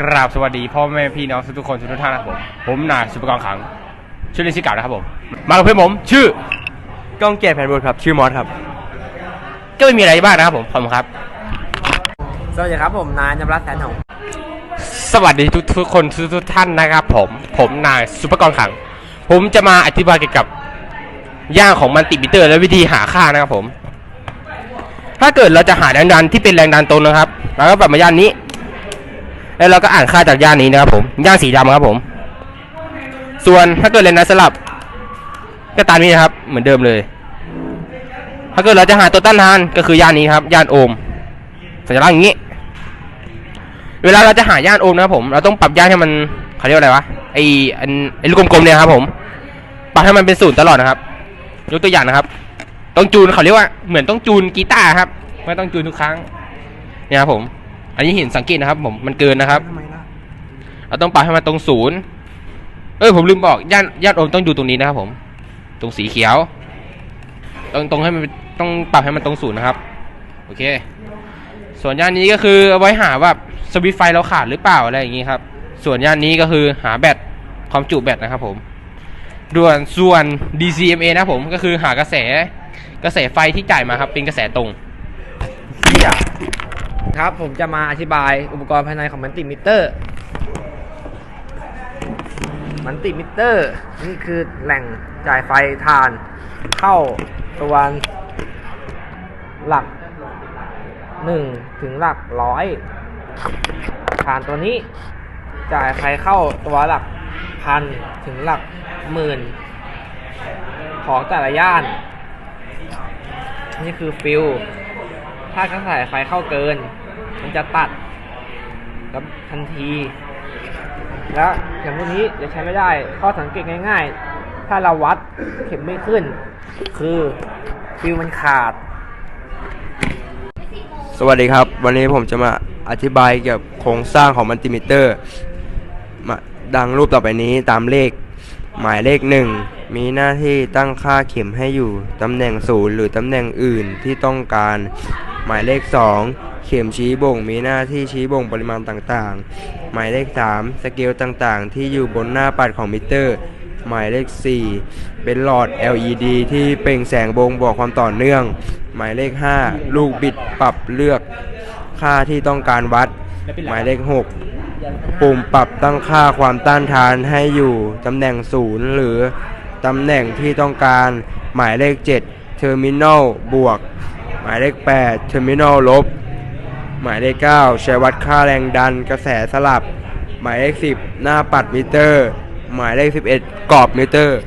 กราบสวัสดีพ่อแม่พี่น้องทุกๆคนทุกๆท่านนะครับผมผมนายสุภกรขัง ชื่อเล่นชื่อเก่านะครับผม มากับเพื่อนผม ชื่อก้องเกียรติแผ่นบุญครับ ชื่อมอสครับ ก็ไม่มีอะไรมากนะครับผมขอบคุณครับ สวัสดีครับผมนายนภัสแสนหงสวัสดีทุกๆคนทุกๆท่านนะครับผม ผมนายสุภกรขัง ผมจะมาอธิบายเกี่ยวกับย่างของมันติมิเตอร์ และวิธีหาค่านะครับผม ถ้าเกิดเราจะหาแรงดันที่เป็นแรงดันตรงนะครับเราก็ปรับมาย่านนี้ แล้วเราก็อ่านค่าจากย่านนี้นะครับผมย่านสีดำครับผม ส่วนถ้าเกิดแรงดันสลับ ก็ตามนี้นะครับ เหมือนเดิมเลย ถ้าเกิดเราจะหาตัวต้านทานก็คือย่านนี้ครับย่านโอห์มสัญลักษณ์อย่างนี้ เวลาเราจะหาย่านโอห์มนะครับผม เราต้องปรับย่านให้มันเขาเรียกว่าอะไรวะไออันไอลูกกลมๆเนี่ยครับ ผมปรับให้มันเป็นศูนย์ตลอดนะครับยกตัวอย่างนะครับ ต้องจูนเขาเรียกว่าเหมือนต้องจูนกีตาร์ครับไม่ต้องจูนทุกครั้งเนี่ยครับผม อันนี้เห็นสังเกตนะครับผมมันเกินนะครับทำไมล่ะเราต้องปรับให้มันตรงศูนย์เอ้ยผมลืมบอกย่านย่านโอห์มต้องดูตรงนี้นะครับผม ตรงสีเขียวตรงตรงให้มันต้องปรับให้มันตรงศูนย์นะครับโอเค ส่วนย่านนี้ก็คือเอาไว้หาว่าสวิตช์ไฟเราขาดหรือเปล่าอะไรอย่างนี้ครับ ส่วนย่านนี้ก็คือหาแบตความจุแบตนะครับผมด่วนส่วน DCMA นะครับผมก็คือหากระแสกระแสไฟที่จ่ายมาครับเป็นกระแสตรงเฮีย ครับ ผมจะมาอธิบายอุปกรณ์ภายในของมันติมิเตอร์ มันติมิเตอร์ นี่คือแหล่งจ่ายไฟทาน เข้าตัวหลักหนึ่งถึงหลักร้อยฐานตัวนี้จ่ายไฟเข้าตัวหลักพันถึงหลักหมื่น ของแต่ละย่าน นี่คือฟิลถ้ากระแสไฟเข้าเกิน มันจะตัดแล้วทันที แล้วอย่างพวกนี้จะใช้ไม่ได้ ข้อสังเกตง่าย ๆ ถ้าเราวัดเข็มไม่ขึ้น คือฟิลมันขาด สวัสดีครับ วันนี้ผมจะมาอธิบายเกี่ยวกับโครงสร้างของมัลติมิเตอร์ มาดังรูปต่อไปนี้ตามเลข หมายเลขหนึ่งมีหน้าที่ตั้งค่าเข็มให้อยู่ตำแหน่งศูนย์หรือตำแหน่งอื่นที่ต้องการ หมายเลข 2 เข็มชี้บ่งมีหน้าที่ชี้บ่งปริมาณต่างๆ หมายเลข 3 สเกลต่างๆ ที่อยู่บนหน้าปัดของมิเตอร์ หมายเลข 4 เป็นหลอด LED ที่เปล่งแสงบ่งบอกความต่อเนื่อง หมายเลข 5 ลูกบิดปรับเลือกค่าที่ต้องการวัด หมายเลข 6 ปุ่มปรับตั้งค่าความต้านทานให้อยู่ตำแหน่งศูนย์หรือตำแหน่งที่ต้องการหมายเลข 7 Terminal บวก หมายเลข 8 Terminal ลบ หมายเลข9ใช้วัดค่าแรงดันกระแสสลับ หมายเลข 10 หน้าปัดมิเตอร์ หมายเลข 11 กรอบมิเตอร์